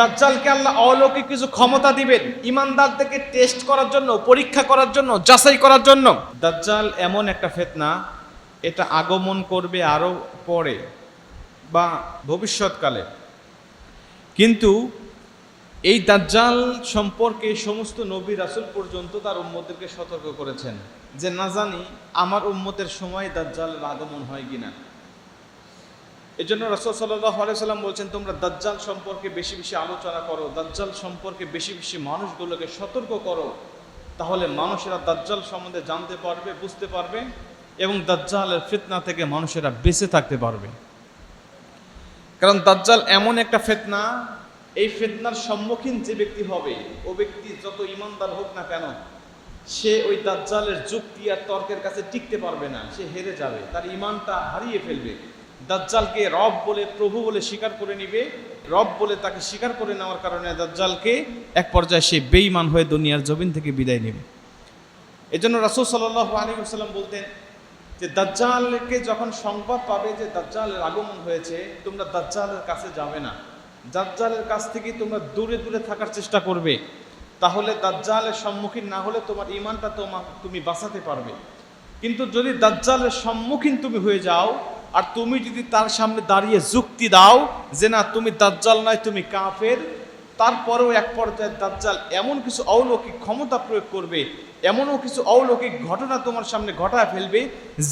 দাজ্জালকে আল্লাহ অলৌকিক কিছু ক্ষমতা দিবেন, ইমানদারদেরকে টেস্ট করার জন্য, পরীক্ষা করার জন্য, যাচাই করার জন্য। দাজ্জাল এমন একটা ফেতনা, এটা আগমন করবে আরও পরে বা ভবিষ্যৎকালে। কিন্তু এই দাজ্জাল সম্পর্কে সমস্ত নবী রাসূল পর্যন্ত তার উম্মতদেরকে সতর্ক করেছেন যে, না জানি আমার উম্মতের সময় দাজ্জালের আগমন হয় কিনা। এই জন্য রসদ সাল্লাহ সাল্লাম বলছেন, তোমরা দাজ্জাল সম্পর্কে বেশি বেশি আলোচনা করো, দাজ্জাল সম্পর্কে বেশি বেশি মানুষগুলোকে সতর্ক করো, তাহলে মানুষেরা দাজ্জাল সম্বন্ধে জানতে পারবে, বুঝতে পারবে এবং দাজ্জালের ফিতনা থেকে মানুষেরা বেঁচে থাকতে পারবে। কারণ দাজ্জাল এমন একটা ফেতনা, এই ফেতনার সম্মুখীন যে ব্যক্তি হবে, ও ব্যক্তি যত ইমানদার হোক না কেন, সে ওই দাজ্জালের যুক্তি আর তর্কের কাছে টিকতে পারবে না, সে হেরে যাবে, তার ইমানটা হারিয়ে ফেলবে। দাজ্জালকে রব বলে, প্রভু বলে স্বীকার করে নিবে। রব বলে তাকে স্বীকার করে নেওয়ার কারণে দাজ্জালকে এক পর্যায়ে সে বেঈমান হয়ে দুনিয়ার জমিন থেকে বিদায় নেবে। এজন্য রাসূল সাল্লাল্লাহু আলাইহি ওয়াসাল্লাম বলতেন যে, দাজ্জালকে যখন সংবাদ পাবে যে দাজ্জালের আগমন হয়েছে, তোমরা দাজ্জালের কাছে যাবে না। দাজ্জালের কাছ থেকে তোমরা দূরে দূরে থাকার চেষ্টা করবে। তাহলে দাজ্জালের সম্মুখীন না হলে তোমার ইমানটা তোমার তুমি বাঁচাতে পারবে। কিন্তু যদি দাজ্জালের সম্মুখীন তুমি হয়ে যাও আর তুমি যদি তার সামনে দাঁড়িয়ে যুক্তি দাও যে না, তুমি দাজ্জাল নয়, তুমি কাফের, তারপরেও এক পর্যায়ে দাজ্জাল এমন কিছু অলৌকিক ক্ষমতা প্রয়োগ করবে, এমনও কিছু অলৌকিক ঘটনা তোমার সামনে ঘটায় ফেলবে,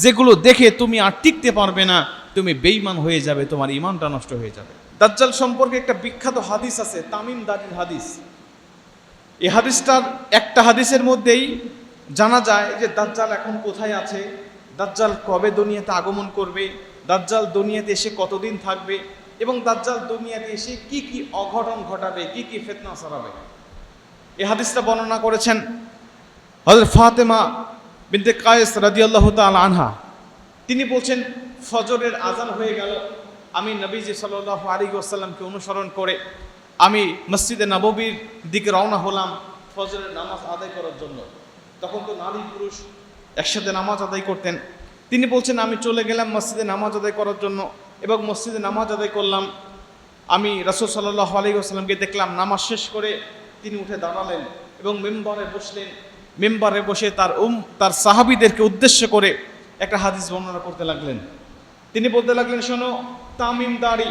যেগুলো দেখে তুমি আর টিকতে পারবে না, তুমি বেইমান হয়ে যাবে, তোমার ইমানটা নষ্ট হয়ে যাবে। দাজ্জাল সম্পর্কে একটা বিখ্যাত হাদিস আছে, তামিম দারির হাদিস। এই হাদিসটার একটা হাদিসের মধ্যেই জানা যায় যে দাজ্জাল এখন কোথায় আছে, দাজ্জাল কবে দুনিয়াতে আগমন করবে দাজ্জাল দুনিয়াতে এসে কতদিন থাকবে এবং দাজ্জাল দুনিয়াতে এসে কি কি অঘটন ঘটাবে, কি কি ফেতনা ছড়াবে? এ হাদিসটা বর্ণনা করেছেন হযরত ফাতেমা বিনতে কায়েস রাদিয়াল্লাহু তাআলা আনহা। তিনি বলছেন, ফজরের আজান হয়ে গেল, আমি নবীজি সাল্লাল্লাহু আলাইহি ওয়াসাল্লামকে অনুসরণ করে আমি মসজিদে নববীর দিকে রওনা হলাম ফজরের নামাজ আদায় করার জন্য। তখন তো নারী পুরুষ একসাথে নামাজ আদায় করতেন। তিনি বলছেন, আমি চলে গেলাম মসজিদে নামাজ আদায় করার জন্য এবং মসজিদে নামাজ আদায় করলাম। আমি রাসূল সাল্লাহ আলাইহি ওয়াসাল্লামকে দেখলাম, নামাজ শেষ করে তিনি উঠে দাঁড়ালেন এবং মেম্বারে বসলেন। মেম্বারে বসে তার উম, তার সাহাবীদেরকে উদ্দেশ্য করে একটা হাদিস বর্ণনা করতে লাগলেন। তিনি বলতে লাগলেন, শোনো, তামিম দাড়ি,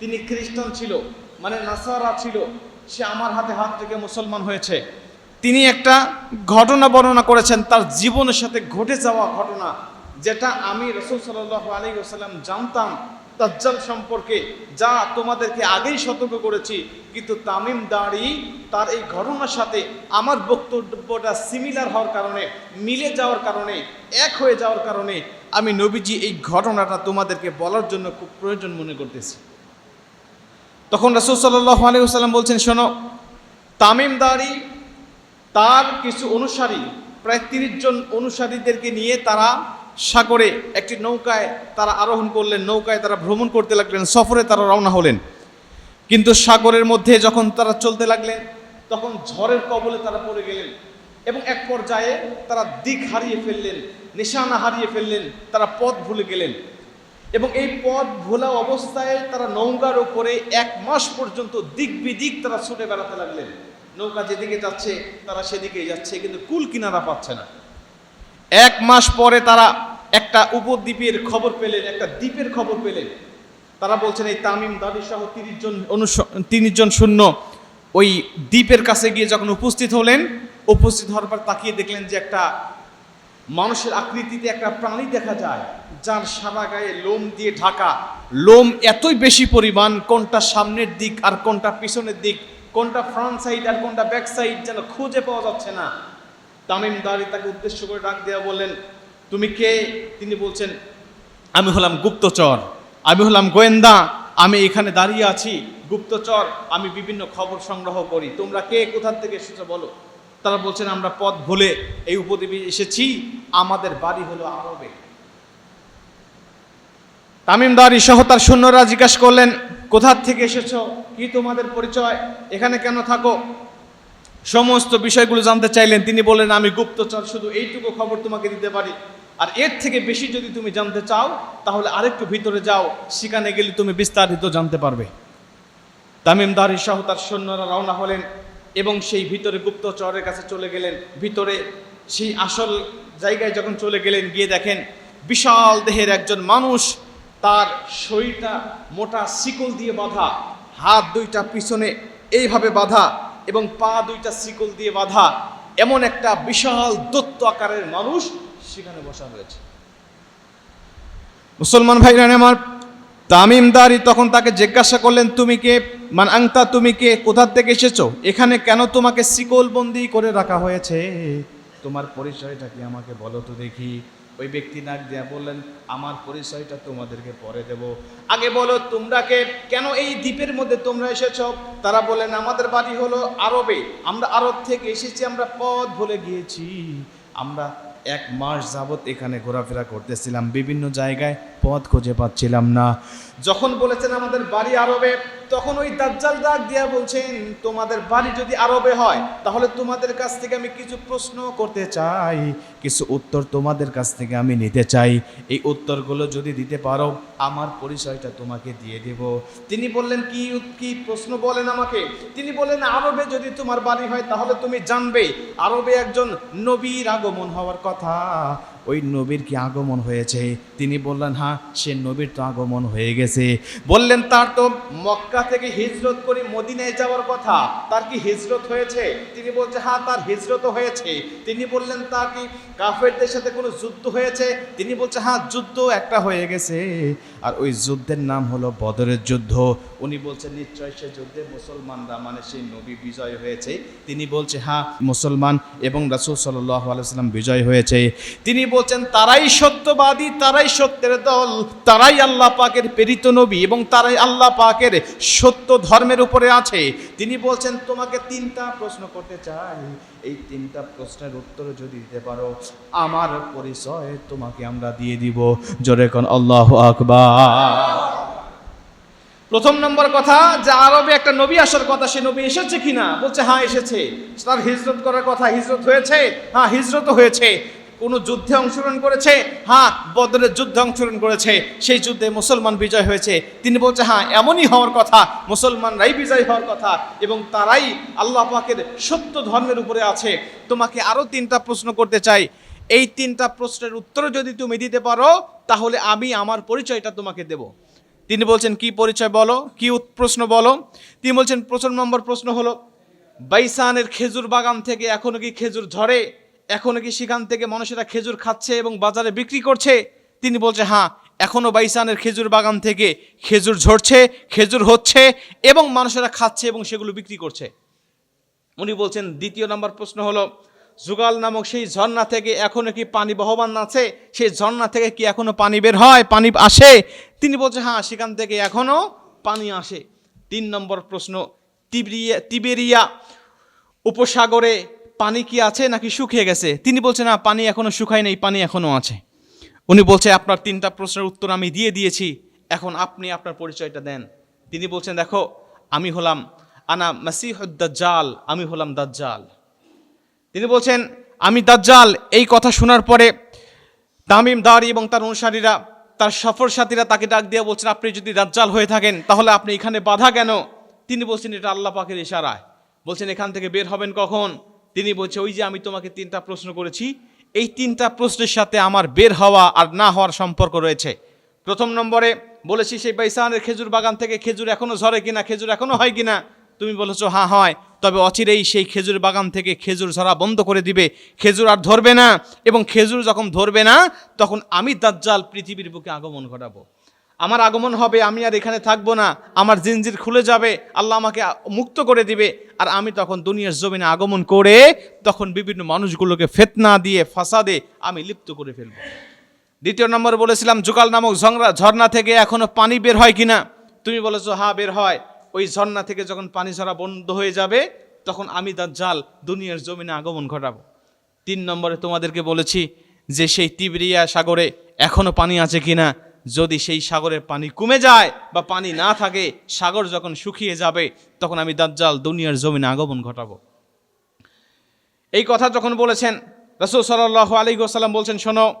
তিনি খ্রিস্টান ছিল মানে নাসারা ছিল, সে আমার হাতে হাত থেকে মুসলমান হয়েছে। তিনি একটা ঘটনা বর্ণনা করেছেন, তার জীবনের সাথে ঘটে যাওয়া ঘটনা। যেটা আমি রসুল সাল্লাহ আলী জানতাম দাজ্জাল সম্পর্কে, যা তোমাদেরকে আগেই সতর্ক করেছি, কিন্তু তামিম দাড়ি তার এই ঘটনার সাথে আমার বক্তব্যটা সিমিলার হওয়ার কারণে, মিলে যাওয়ার কারণে, এক হয়ে যাওয়ার কারণে আমি নবীজি এই ঘটনাটা তোমাদেরকে বলার জন্য খুব প্রয়োজন মনে করতেছি। তখন রসুল সাল্লাহ আলী ওসাল্লাম বলছেন, শোনো, তামিম দাড়ি তার কিছু অনুসারী, প্রায় তিরিশ জন অনুসারীদেরকে নিয়ে তারা সাগরে একটি নৌকায় তারা আরোহণ করলেন, নৌকায় তারা ভ্রমণ করতে লাগলেন, সফরে তারা রওনা হলেন। কিন্তু সাগরের মধ্যে যখন তারা চলতে লাগলেন, তখন ঝড়ের কবলে তারা পড়ে গেলেন এবং এক পর্যায়ে তারা দিক হারিয়ে ফেললেন, নিশানা হারিয়ে ফেললেন, তারা পথ ভুলে গেলেন এবং এই পথ ভোলা অবস্থায় তারা নৌকার উপরে এক মাস পর্যন্ত দিক বিদিক তারা ছুটে বেড়াতে লাগলেন। নৌকা যেদিকে যাচ্ছে, তারা সেদিকেই যাচ্ছে, কিন্তু কুল কিনারা পাচ্ছে না। এক মাস পরে তারা একটা উপদ্বীপের খবর পেলেন, একটা দ্বীপের খবর পেলেন। তারা বলছেন, এই তামিম দাদি সহ তিরিশ জন অনুস, তিরিশ জন শূন্য ওই দ্বীপের কাছে গিয়ে যখন উপস্থিত হলেন, উপস্থিত হওয়ার পর তাকিয়ে দেখলেন যে একটা মানুষের আকৃতিতে একটা প্রাণী দেখা যায়, যার সারা গায়ে লোম দিয়ে ঢাকা। লোম এতই বেশি পরিমাণ, কোনটা সামনের দিক আর কোনটা পিছনের দিক, কোনটা ফ্রন্ট সাইড আর কোনটা ব্যাক সাইড যেন খুঁজে পাওয়া যাচ্ছে না। তামিম দাঁড়ি তাকে উদ্দেশ্য করে ডাক দেওয়া বললেন, তুমি কে? তিনি বলছেন, আমি হলাম গুপ্তচর, আমি হলাম গোয়েন্দা, আমি এখানে দাঁড়িয়ে আছি। গুপ্তচর, আমি বিভিন্ন খবর সংগ্রহ করি। তোমরা কে? কোথার থেকে এসেছ বলো? তারা বলছেন, আমরা পথ ভুলে এই উপদ্বীপে এসেছি। আমাদের বাড়ি হলো আরবে। তামিমদারি সহ তার সৈন্যরা জিজ্ঞাসা করলেন কোথার থেকে এসেছ? কি তোমাদের পরিচয়? এখানে কেন থাকো? সমস্ত বিষয়গুলো জানতে চাইলেন, তিনি বললেন, আমি গুপ্তচর, শুধু এইটুকু খবর তোমাকে দিতে পারি। আর এর থেকে বেশি যদি তুমি জানতে চাও, তাহলে আরেকটু ভিতরে যাও, সেখানে গেলে তুমি বিস্তারিত জানতে পারবে। তামিমদারি সহ তার সৈন্যরা রওনা হলেন এবং সেই ভিতরে গুপ্তচরের কাছে চলে গেলেন। ভিতরে সেই আসল জায়গায় যখন চলে গেলেন, গিয়ে দেখেন বিশাল দেহের একজন মানুষ, তার শরীরটা মোটা শিকল দিয়ে বাঁধা, হাত দুইটা পিছনে এইভাবে বাঁধা এবং পা দুইটা শিকল দিয়ে বাঁধা এমন একটা বিশাল দত্ত আকারের মানুষ সেখানে বসা হয়েছে। মুসলমান ভাইরা আমার, তামিমদারি তখন তাকে জিজ্ঞাসা করলেন, তুমি কে? মান আংতা, তুমি কে? কোথা থেকে এসেছ? এখানে কেন তোমাকে শিকলবন্দি করে রাখা হয়েছে? তোমার পরিচয়টা কি আমাকে বলো তো দেখি। ওই ব্যক্তি নাক দিয়া বললেন, আমার পরিচয়টা তোমাদেরকে পরে দেব। আগে বলো, তোমরা কে? কেন এই দ্বীপের মধ্যে তোমরা এসেছ? তারা বলেন আমাদের বাড়ি হলো আরবে। আমরা আরব থেকে এসেছি, আমরা পথ ভুলে গিয়েছি। আমরা এক মাস যাবত এখানে ঘোরাফেরা করতেছিলাম। বিভিন্ন জায়গায় পথ খুঁজে পাচ্ছিলাম না। যখন বলেছেন আমাদের বাড়ি আরবে, তখন ওই দাজ্জাল ডাক দিয়া বলছেন, তোমাদের বাড়ি যদি আরবে হয়, তাহলে তোমাদের কাছ থেকে আমি কিছু প্রশ্ন করতে চাই। কিছু উত্তর তোমাদের কাছ থেকে আমি নিতে চাই। এই উত্তরগুলো যদি দিতে পারো, আমার পরিচয়টা তোমাকে দিয়ে দেব। তিনি বললেন, কি কি প্রশ্ন বলেন আমাকে? তিনি বললেন, আরবে যদি তোমার বাড়ি হয়, তাহলে তুমি জানবে, আরবে একজন নবীর আগমন হওয়ার কথা। ওই নবীর কি আগমন হয়েছে? তিনি বললেন হ্যাঁ সে নবীর তো আগমন হয়ে গেছে। বললেন, তার তো মক্কা থেকে হিজরত করে মদিনায় যাওয়ার কথা। তার কি হিজরত হয়েছে? তিনি বলছে হ্যাঁ তার হিজরত হয়েছে। তিনি বললেন, তার কি কাফেরদের সাথে কোনো যুদ্ধ হয়েছে? তিনি বলছে হ্যাঁ যুদ্ধ একটা হয়ে গেছে। আর ওই যুদ্ধের নাম হলো বদরের যুদ্ধ। উনি বলছেন নিশ্চয় সে যুদ্ধে মুসলমানরা মানে সেই নবী বিজয় হয়েছে। তিনি বলছে হ্যাঁ মুসলমান এবং রাসূল সাল্লাল্লাহু আলাইহি সাল্লাম বিজয় হয়েছে। তিনি বলছেন, তারাই সত্যবাদী, তারাই সত্যের দল, তারাই আল্লাহ পাকের প্রেরিত নবী এবং তারাই আল্লাহ পাকের সত্য ধর্মের উপরে আছে। তিনি বলছেন, তোমাকে তিনটা প্রশ্ন করতে চাই। এই তিনটা প্রশ্নের উত্তর যদি দিতে পারো, আমার পরিচয় তোমাকে আমরা দিয়ে দিব। জোরে কোন, আল্লাহ আকবার। প্রথম নম্বর কথা, যে আরবে একটা নবী আসার কথা, সে নবী এসেছে কিনা? বলছে হ্যাঁ এসেছে। তার হিজরত করার কথা হিজরত হয়েছে? হ্যাঁ হিজরত হয়েছে। কোনো যুদ্ধে অংশগ্রহণ করেছে? হ্যাঁ বদরের যুদ্ধে অংশগ্রহণ করেছে। সেই যুদ্ধে মুসলমান বিজয় হয়েছে। তিনি বলছে হ্যাঁ এমনই হওয়ার কথা। মুসলমানরাই বিজয় হওয়ার কথা এবং তারাই আল্লাহ পাকের সত্য ধর্মের উপরে আছে। তোমাকে আরও তিনটা প্রশ্ন করতে চাই। এই তিনটা প্রশ্নের উত্তর যদি তুমি দিতে পারো, তাহলে আমি আমার পরিচয়টা তোমাকে দেবো। তিনি বলছেন, কি পরিচয় বলো? কি প্রশ্ন বলো? তিনি বলছেন, প্রথম নম্বর প্রশ্ন হলো, বাইসানের খেজুর বাগান থেকে এখনও কি খেজুর ঝরে? এখনও কি সেখান থেকে মানুষেরা খেজুর খাচ্ছে এবং বাজারে বিক্রি করছে? তিনি বলছে হ্যাঁ এখনও বাইসানের খেজুর বাগান থেকে খেজুর ঝরছে, খেজুর হচ্ছে এবং মানুষেরা খাচ্ছে এবং সেগুলো বিক্রি করছে। উনি বলছেন, দ্বিতীয় নম্বর প্রশ্ন হলো জুগাল নামক সেই ঝর্ণা থেকে এখনও কি পানি বহমান আছে? সেই ঝর্ণা থেকে কি এখনও পানি বের হয়? পানি আসে? তিনি বলছে হ্যাঁ সেখান থেকে এখনও পানি আসে। তিন নম্বর প্রশ্ন, তিবরিয়া তিবেরিয়া উপসাগরে পানি কি আছে নাকি শুকিয়ে গেছে? তিনি বলছেন, না, পানি এখনও শুকায় নেই, পানি এখনও আছে। উনি বলছে, আপনার তিনটা প্রশ্নের উত্তর আমি দিয়ে দিয়েছি, এখন আপনি আপনার পরিচয়টা দেন। তিনি বলছেন, দেখো, আমি হলাম, আনা মাসিহুদ্দাজ্জাল আমি হলাম দাজ্জাল। তিনি বলছেন, আমি দাজ্জাল, এই কথা শোনার পরে তামিম দারি এবং তার অনুসারীরা, তার সফর সাথীরা তাকে ডাক দিয়ে বলছেন, আপনি যদি দাজ্জাল হয়ে থাকেন, তাহলে আপনি এখানে বাধা কেন? তিনি বলছেন, এটা আল্লাহ পাকের ইশারায়। বলছেন, এখান থেকে বের হবেন কখন? তিনি বলছে, ওই যে আমি তোমাকে তিনটা প্রশ্ন করেছি। এই তিনটা প্রশ্নের সাথে আমার বের হওয়া আর না হওয়ার সম্পর্ক রয়েছে। প্রথম নম্বরে বলেছি, সেই বাইসানের খেজুর বাগান থেকে খেজুর এখনও ঝরে কিনা, খেজুর এখনও হয় কিনা? তুমি বলেছ হ্যাঁ হয়। তবে অচিরেই সেই খেজুর বাগান থেকে খেজুর ঝরা বন্ধ করে দিবে। খেজুর আর ধরবে না। এবং খেজুর যখন ধরবে না, তখন আমি দাজ্জাল পৃথিবীর বুকে আগমন ঘটাবো। আমার আগমন হবে, আমি আর এখানে থাকব না। আমার জিনজির খুলে যাবে, আল্লাহ আমাকে মুক্ত করে দিবে। আর আমি তখন দুনিয়ার জমিনে আগমন করে তখন বিভিন্ন মানুষগুলোকে ফেতনা দিয়ে, ফাসাদে আমি লিপ্ত করে ফেলব। দ্বিতীয় নম্বর বলেছিলাম, জুকাল নামক ঝংরা ঝর্ণা থেকে এখনও পানি বের হয় কিনা? তুমি বলেছ হা বের হয়। ওই ঝর্ণা থেকে যখন পানি ঝরা বন্ধ হয়ে যাবে, তখন আমি তার জাল দুনিয়ার জমিনে আগমন ঘটাবো। তিন নম্বরে তোমাদেরকে বলেছি যে, সেই তিবরিয়া সাগরে এখনও পানি আছে কিনা? যদি সেই সাগরের পানি কমে যায় বা পানি না থাকে, সাগর যখন শুকিয়ে যাবে, তখন আমি দাজ্জাল দুনিয়ার জমিনে আগমন ঘটাবো। এই কথা যখন বলেছেন, রসুল সাল্লাহ আলী সাল্লাম বলছেন, শোনো,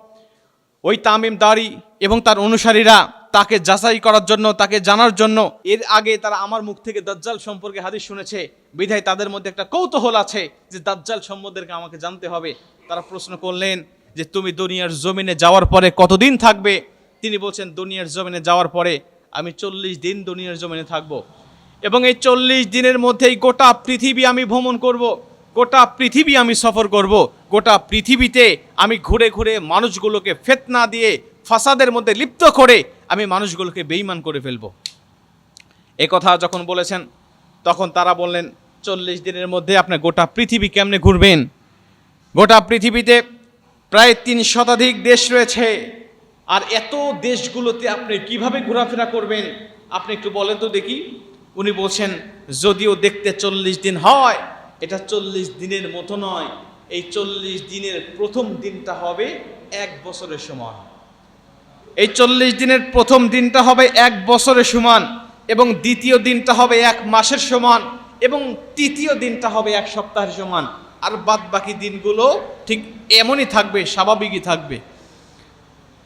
ওই তামিম দাড়ি এবং তার অনুসারীরা তাকে যাচাই করার জন্য, তাকে জানার জন্য, এর আগে তারা আমার মুখ থেকে দাজ্জাল সম্পর্কে হাদিস শুনেছে, বিধায় তাদের মধ্যে একটা কৌতূহল আছে যে দাজ্জাল সম্বন্ধে আমাকে জানতে হবে। তারা প্রশ্ন করলেন যে, তুমি দুনিয়ার জমিনে যাওয়ার পরে কতদিন থাকবে? তিনি বলছেন, দুনিয়ার জমিনে যাওয়ার পরে আমি চল্লিশ দিন দুনিয়ার জমিনে থাকব। এবং এই চল্লিশ দিনের মধ্যেই গোটা পৃথিবী আমি ভ্রমণ করব, গোটা পৃথিবী আমি সফর করব, গোটা পৃথিবীতে আমি ঘুরে ঘুরে মানুষগুলোকে ফেতনা দিয়ে, ফাসাদের মধ্যে লিপ্ত করে আমি মানুষগুলোকে বেইমান করে ফেলব। এ কথা যখন বলেছেন, তখন তারা বললেন, চল্লিশ দিনের মধ্যে আপনি গোটা পৃথিবী কেমনে ঘুরবেন? গোটা পৃথিবীতে প্রায় তিন শতাধিক দেশ রয়েছে। আর এত দেশগুলোতে আপনি কীভাবে ঘোরাফেরা করবেন? আপনি একটু বলেন তো দেখি। উনি বলছেন, যদিও দেখতে চল্লিশ দিন হয়, এটা চল্লিশ দিনের মতো নয়। এই চল্লিশ দিনের প্রথম দিনটা হবে এক বছরের সমান। এই চল্লিশ দিনের প্রথম দিনটা হবে এক বছরের সমান এবং দ্বিতীয় দিনটা হবে এক মাসের সমান এবং তৃতীয় দিনটা হবে এক সপ্তাহের সমান। আর বাদ বাকি দিনগুলো ঠিক এমনই থাকবে, স্বাভাবিকই থাকবে।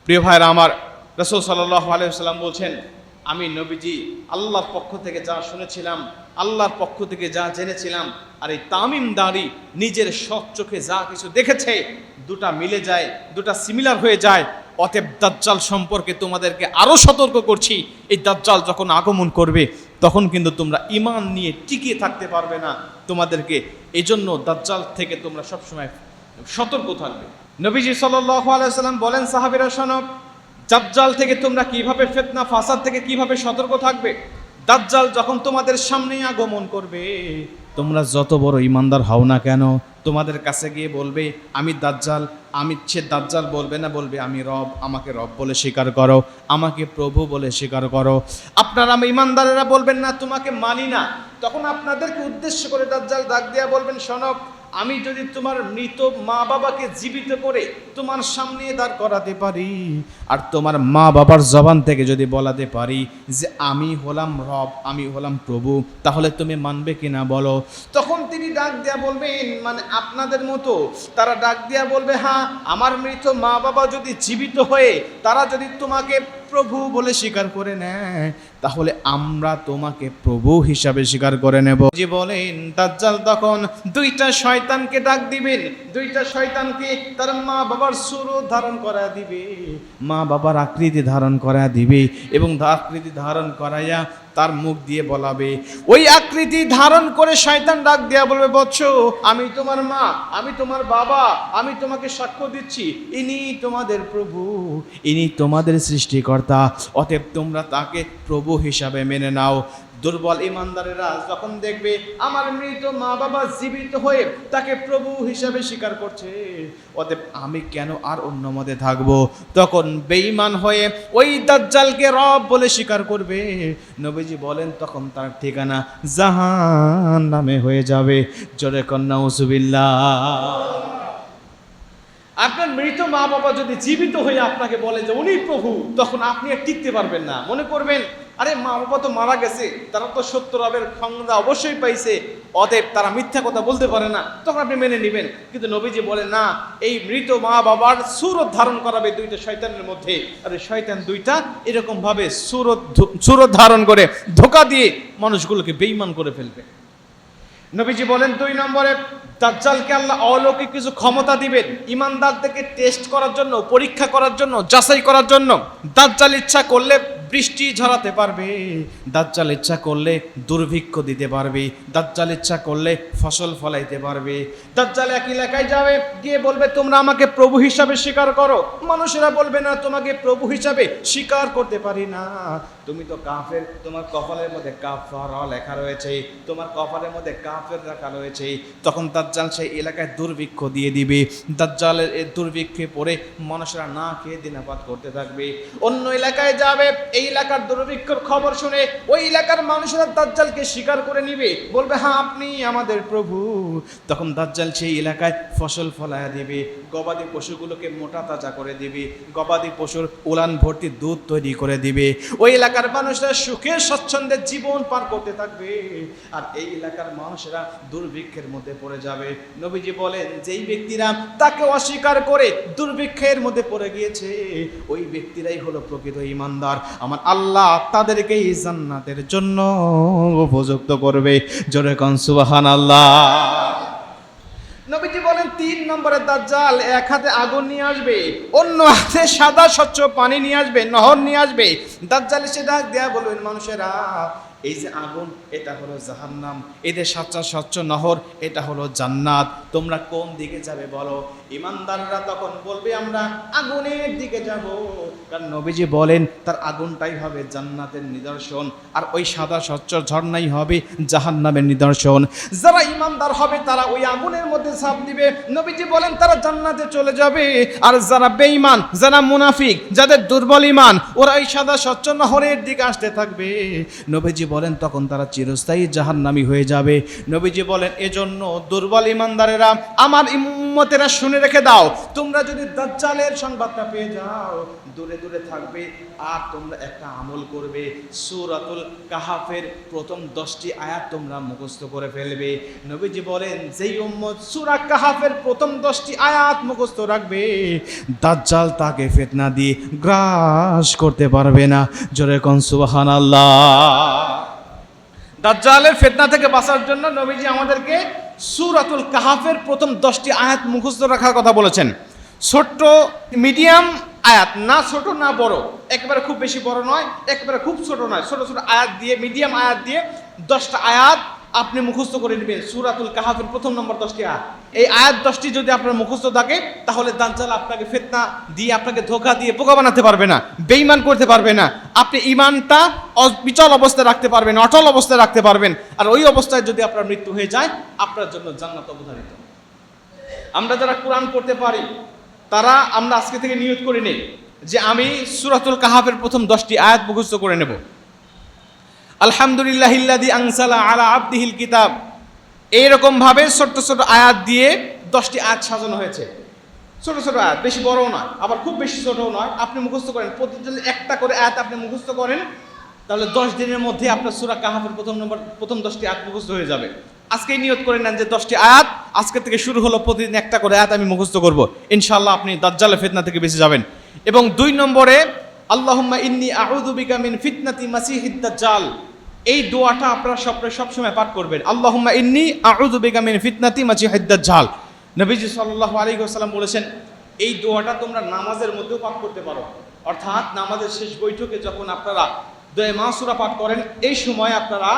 প্রিয় ভাইরা আমার রসুল সাল্লাহ আলাইসাল্লাম বলছেন, আমি নবীজি আল্লাহর পক্ষ থেকে যা শুনেছিলাম, আল্লাহর পক্ষ থেকে যা জেনেছিলাম, আর এই তামিম দাঁড়ি নিজের সৎ চোখে যা কিছু দেখেছে, দুটা মিলে যায়, দুটা সিমিলার হয়ে যায়। অতএব দাজ্জাল সম্পর্কে তোমাদেরকে আরও সতর্ক করছি, এই দাজ্জাল যখন আগমন করবে, তখন কিন্তু তোমরা ইমান নিয়ে টিকিয়ে থাকতে পারবে না। তোমাদেরকে এই জন্য দাজ্জাল থেকে তোমরা সবসময় সতর্ক থাকবে। নবীজি সাল্লাম বলেন, সাহাবিরা সনব দাজ্জাল থেকে তোমরা কীভাবে ফেতনা, ফাসাদ থেকে কীভাবে সতর্ক থাকবে? দাজ্জাল যখন তোমাদের সামনেই আগমন করবে, তোমরা যত বড় ইমানদার হও না কেন, তোমাদের কাছে গিয়ে বলবে, আমি দাজ্জাল, আমি, সে দাজ্জাল বলবে না, বলবে, আমি রব, আমাকে রব বলে স্বীকার করো, আমাকে প্রভু বলে স্বীকার করো। আপনারা আমি ইমানদারেরা বলবেন না, তোমাকে মানি না। তখন আপনাদেরকে উদ্দেশ্য করে দাজ্জাল ডাক দিয়া বলবেন সনব আমি যদি তোমার মৃত মা বাবাকে জীবিত করে তোমার সামনে দাঁড় করাতে পারি, আর তোমার মা বাবার জবান থেকে যদি বলাতে পারি যে আমি হলাম রব, আমি হলাম প্রভু, তাহলে তুমি মানবে কিনা বলো? তখন তিনি ডাক দেয়া বলবেন মানে আপনাদের মতো তারা ডাক দেয়া বলবে হ্যাঁ আমার মৃত মা বাবা যদি জীবিত হয়ে, তারা যদি তোমাকে প্রভু বলে স্বীকার করে নেয়, তাহলে আমরা তোমাকে প্রভু হিসাবে স্বীকার করে নেব। যে বলেন, দাজ্জাল তখন দুইটা শয়তানকে ডাক দিবেন। দুইটা শয়তানকে তার মা বাবার সুর ধারণ করা দিবে, মা বাবার আকৃতি ধারণ করা দিবে এবং আকৃতি ধারণ করাইয়া তার মুখ দিয়ে বলাবে, ওই আকৃতি ধারণ করে শয়তান ডাক দেয়া বলবে, বৎস, আমি তোমার মা, আমি তোমার বাবা, আমি তোমাকে সাক্ষ্য দিচ্ছি, ইনি তোমাদের প্রভু, ইনি তোমাদের সৃষ্টিকর্তা, অতএব তোমরা তাকে প্রভু হিসাবে মেনে নাও। দুর্বল ইমানদারেরা যখন দেখবে আমার মৃত মা বাবা জীবিত হয়ে তাকে প্রভু হিসাবে স্বীকার করছে, অতএব আমি কেন আর অন্য মতে থাকব? তখন বেঈমান হয়ে ওই দাজ্জালকে রব বলে স্বীকার করবে। নবীজি বলেন, তখন তার ঠিকানা জাহান নামে হয়ে যাবে। জোরে কন্যা উসুবিল্লাহ আপনার মৃত মা বাবা যদি জীবিত হয়ে আপনাকে বলে যে উনি প্রভু, তখন আপনি আর টিকতে পারবেন না। মনে করবেন আরে মা বাবা তো মারা গেছে, তারা তো সত্য রবের সংজ্ঞা অবশ্যই পাইছে। অতএব তারা মিথ্যা কথা বলতে পারে না, তখন আপনি মেনে নেবেন। কিন্তু নবীজি বলে না, এই মৃত মা বাবার সুরত ধারণ করাবে দুইটা শয়তানের মধ্যে। আর শয়তান দুইটা এরকমভাবে সুরত সুরত ধারণ করে ধোকা দিয়ে মানুষগুলোকে বেইমান করে ফেলবে। নবীজি বলেন, দুই নম্বরে, দাজ্জালকে আল্লাহ অলৌকিক কিছু ক্ষমতা দিবেন, ইমানদারদেরকে টেস্ট করার জন্য, পরীক্ষা করার জন্য, যাচাই করার জন্য। দাজ্জাল ইচ্ছা করলে বৃষ্টি ঝরাতে পারবে, দাজ্জাল ইচ্ছা করলে দুর্ভিক্ষ দিতে পারবে, দাজ্জাল ইচ্ছা করলে ফসল ফলাইতে পারবে। দাজ্জাল এক এলাকায় যাবে, গিয়ে বলবে, তোমরা আমাকে প্রভু হিসাবে স্বীকার করো। মানুষেরা বলবে, না, তোমাকে প্রভু হিসাবে স্বীকার করতে পারি না। তুমি তো কাফের, তোমার কপালের মধ্যে কাফার লেখা রয়েছে। তোমার কপালের মধ্যে কাফের লেখা রয়েছে। তখন দাজ্জাল সেই এলাকায় দুর্ভিক্ষ দিয়ে দিবে। দাজ্জালের এই দুর্ভিক্ষে পড়ে মানুষেরা না খেয়ে দিনাপাত করতে থাকবে। অন্য এলাকায় যাবে, এই এলাকার দুর্ভিক্ষর খবর শুনে ওই এলাকার মানুষেরা দাজ্জালকে স্বীকার করে নিবে। বলবে হ্যাঁ আপনি আমাদের প্রভু। তখন দাজ্জাল সেই এলাকায় ফসল ফলায়া দিবে। গবাদি পশুগুলোকে মোটা তাজা করে দিবে। গবাদি পশুর উলান ভর্তি দুধ তৈরি করে দিবে। ওই এলাকার মানুষরা সুখে স্বচ্ছন্দে জীবন পার করতে থাকবে। আর এই এলাকার মানুষেরা দুর্ভিক্ষের মধ্যে পড়ে যাবে। নবীজি বলেন, যেই ব্যক্তিরা তাকে অস্বীকার করে দুর্ভিক্ষের মধ্যে পড়ে গিয়েছে, ওই ব্যক্তিরাই হলো প্রকৃত ইমানদার আমার আল্লাহ তাদেরকে জান্নাতের জন্য উপযুক্ত করবে। জোরে কন সুবাহান আল্লাহ নবীজি বলেন, তিন নম্বরের দাজ্জাল এক হাতে আগুন নিয়ে আসবে, অন্য হাতে সাদা স্বচ্ছ পানি নিয়ে আসবে, নহর নিয়ে আসবে। দাজ্জাল ডাক দেয়া বলবেন, মানুষেরা এই যে আগুন, এটা হলো জাহান্নাম। এদের স্বচ্ছ স্বচ্ছ নহর, এটা হলো জান্নাত। তোমরা কোন দিকে যাবে বলো? ইমানদাররা তখন বলবে, আমরা আগুনের দিকে যাব। কারণ নবীজি বলেন, তার আগুনটাই হবে জান্নাতের নিদর্শন, আর ওই সাদা স্বচ্ছ ঝর্ণাই হবে জাহান্নামের নিদর্শন। যারা ইমানদার হবে, তারা ওই আগুনের মধ্যে ঝাঁপ দিবে। নবীজি বলেন, তারা জান্নাতে চলে যাবে। আর যারা বেঈমান, যারা মুনাফিক, যাদের দুর্বল ইমান ওরা এই সাদা স্বচ্ছ নহরের দিকে আসতে থাকবে। নবীজি বলেন, তখন তারা চিরস্থায়ী জাহান্নামী হয়ে যাবে। নবীজি বলেন, এজন্য দুর্বল ইমানদারেরা আমার ইম্মতেরা শুনে রেখে দাও। তোমরা যদি দাজ্জালের সংবাদটা পেয়ে যাও, দূরে দূরে থাকবে। আর তোমরা একটা আমল করবে। সূরাতুল কাহাফের প্রথম দশটি আয়াত তোমরা মুখস্থ করে ফেলবে। নবীজি বলেন, যেই উম্মত সূরা কাহাফের প্রথম দশটি আয়াত মুখস্থ রাখবে, দাজ্জাল তাকে ফিতনা দিয়ে গ্রাস করতে পারবে না। জোরে কন সুবহানাল্লাহ। দাজ্জালের ফেতনা থেকে বাঁচার জন্য নবীজি আমাদেরকে সূরাতুল কাহাফের প্রথম দশটি আয়াত মুখস্থ রাখার কথা বলেছেন। ছোট্ট, মিডিয়াম আয়াত, না ছোট, না বড়। একেবারে খুব বেশি বড় নয়, একেবারে খুব ছোট নয়। ছোট ছোট আয়াত দিয়ে, মিডিয়াম আয়াত দিয়ে দশটা আয়াত আপনি মুখস্থ করে নেবেন। সুরাতুল কাহাফের প্রথম নম্বর দশটি আয়াত। এই আয়াত দশটি যদি আপনার মুখস্থ থাকে, তাহলে দাজ্জাল আপনাকে ফেতনা দিয়ে, আপনাকে ধোকা দিয়ে পোকা বানাতে পারবে না, বেঈমান করতে পারবে না। আপনি ইমানটা বিচল অবস্থায় রাখতে পারবেন, অটল অবস্থায় রাখতে পারবেন। আর ওই অবস্থায় যদি আপনার মৃত্যু হয়ে যায়, আপনার জন্য জান্নাত অবধারিত। আমরা যারা কোরআন পড়তে পারি, তারা আমরা আজকে থেকে নিয়ত করে নেই যে আমি সুরাতুল কাহাফের প্রথম দশটি আয়াত মুখস্থ করে নেব। আলহামদুলিল্লাহ ইল্লাদি আনসালা আলা আব্দিহিল কিতাব। এইরকম ভাবে ছোট্ট ছোট আয়াত দিয়ে দশটি আয়াত সাজানো হয়েছে। ছোট ছোট আয়াত, বেশি বড়ও নয়, আবার খুব বেশি ছোটও নয়। আপনি মুখস্থ করেন, প্রতিদিন একটা করে আয়াত আপনি মুখস্থ করেন, তাহলে দশ দিনের মধ্যে আপনার সুরা কাহাফের প্রথম নম্বর, প্রথম দশটি আয়াত মুখস্থ হয়ে যাবে। আজকেই নিয়ত করে নেন যে দশটি আয়াত, আজকে থেকে শুরু হলো প্রতিদিন একটা করে আয়াত আমি মুখস্থ করব। ইনশাল্লাহ আপনি দাজ্জালে ফিতনা থেকে বেঁচে যাবেন। এবং দুই নম্বরে, আল্লাহুম্মা ইন্নি আউযু বিকা মিন ফিতনাতি মাসিহিদ দাজ্জাল। এই দোয়াটা আপনারা সব সবসময় পাঠ করবেন। আল্লাহ ইন্নি আউযু বিকা মিন ফিতনাতি ঝাল নবীজি সাল্লাল্লাহু আলাইহি বলেছেন, এই দোয়াটা তোমরা নামাজের মধ্যেও পাঠ করতে পারো। অর্থাৎ নামাজের শেষ বৈঠকে যখন আপনারা দয়ে মাসুরা পাঠ করেন, এই সময় আপনারা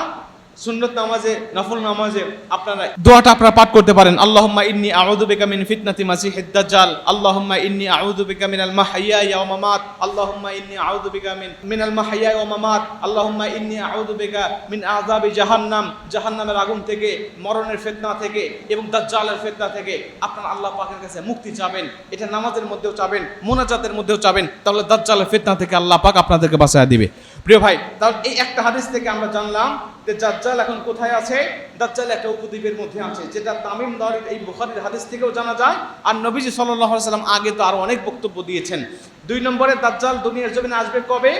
সুন্নত নামাজে, নফল নামাজে আপনারা দোয়াটা আপনারা পাঠ করতে পারেন। আল্লাহুম্মা ইন্নি আউযু বিকা মিন ফিতনাতি মাসিহিদ দাজ্জাল। আল্লাহুম্মা ইন্নি আউযু বিকা মিনাল মাহইয়া ওয়া মামাত। আল্লাহুম্মা ইন্নি আউযু বিকা মিন, মিনাল মাহইয়া ওয়া মামাত। আল্লাহুম্মা ইন্নি আউযু বিকা মিন আযাবি জাহান্নাম। জাহান্নামের আগুন থেকে, মরণের ফিতনা থেকে এবং দাজ্জালের ফিতনা থেকে আপনারা আল্লাহ পাকের কাছে মুক্তি চাবেন। এটা নামাজের মধ্যেও চাবেন, মোনাজাতের মধ্যেও চাবেন। তাহলে দাজ্জালের ফিতনা থেকে আল্লাহ পাক আপনাদেরকে বাঁচায় দিবে। প্রিয় ভাই, তাহলে এই একটা হাদিস থেকে আমরা জানলাম যে দাজ্জাল এখন কোথায় আছে? দাজ্জাল একটা উপদ্বীপের মধ্যে আছে, যেটা তামিম দারির এই বুখারীর হাদিস থেকেও জানা যায়। আর নবীজি আলাইহি সাল্লাম আগে তো আরও অনেক বক্তব্য দিয়েছেন। দুই নম্বরে, দাজ্জাল দুনিয়ার জমিনে আসবে কবে?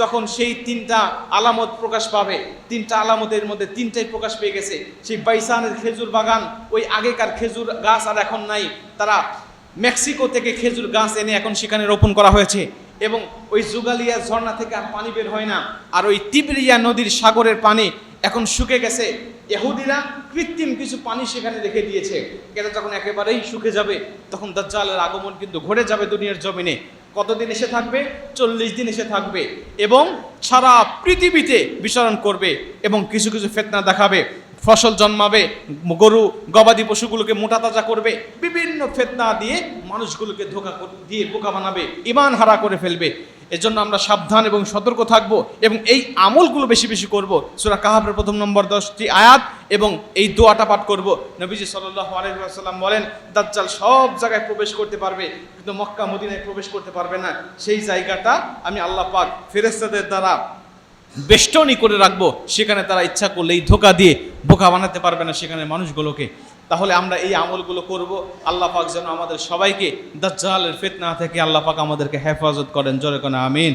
যখন সেই তিনটা আলামত প্রকাশ পাবে। তিনটা আলামতের মধ্যে তিনটাই প্রকাশ পেয়ে গেছে। সেই বাইসানের খেজুর বাগান, ওই আগেকার খেজুর গাছ আর এখন নাই। তারা মেক্সিকো থেকে খেজুর গাছ এনে এখন সেখানে রোপণ করা হয়েছে। এবং ওই জুগালিয়া ঝর্ণা থেকে আর পানি বের হয় না। আর ওই তিবরিয়া নদীর সাগরের পানি এখন শুকে গেছে। এহুদিরা কৃত্রিম কিছু পানি সেখানে রেখে দিয়েছে। এটা যখন একেবারেই শুকে যাবে, তখন দাজ্জালের আগমন কিন্তু ঘটে যাবে দুনিয়ার জমিনে। কতদিন এসে থাকবে? চল্লিশ দিন এসে থাকবে। এবং সারা পৃথিবীতে বিচরণ করবে এবং কিছু কিছু ফেতনা দেখাবে। ফসল জন্মাবে, গরু, গবাদি পশুগুলোকে মোটা তাজা করবে। বিভিন্ন ফেতনা দিয়ে মানুষগুলোকে ধোকা দিয়ে বোকা বানাবে ইমান হারা করে ফেলবে। এজন্য আমরা সাবধান এবং সতর্ক থাকব এবং এই আমলগুলো বেশি বেশি করব। সুরা কাহাবের প্রথম নম্বর দশটি আয়াত এবং এই দোয়াটা পাঠ করব। নবীজি সাল্লাহ আলহিহাসাল্লাম বলেন, দাজ্জাল সব জায়গায় প্রবেশ করতে পারবে, কিন্তু মক্কা মদিনায় প্রবেশ করতে পারবে না। সেই জায়গাটা আমি আল্লাহ পাক ফেরেস্তাদের দ্বারা বেষ্টনী করে রাখব, সেখানে তারা ইচ্ছা করলেই ধোকা দিয়ে বোকা বানাতে পারবে না সেখানে মানুষগুলোকে। তাহলে আমরা এই আমলগুলো করব। আল্লাহ পাক যেন আমাদের সবাইকে দাজ্জালের ফেতনা থেকে আল্লাহ পাক আমাদেরকে হেফাজত করেন। জোরে কোন, আমিন।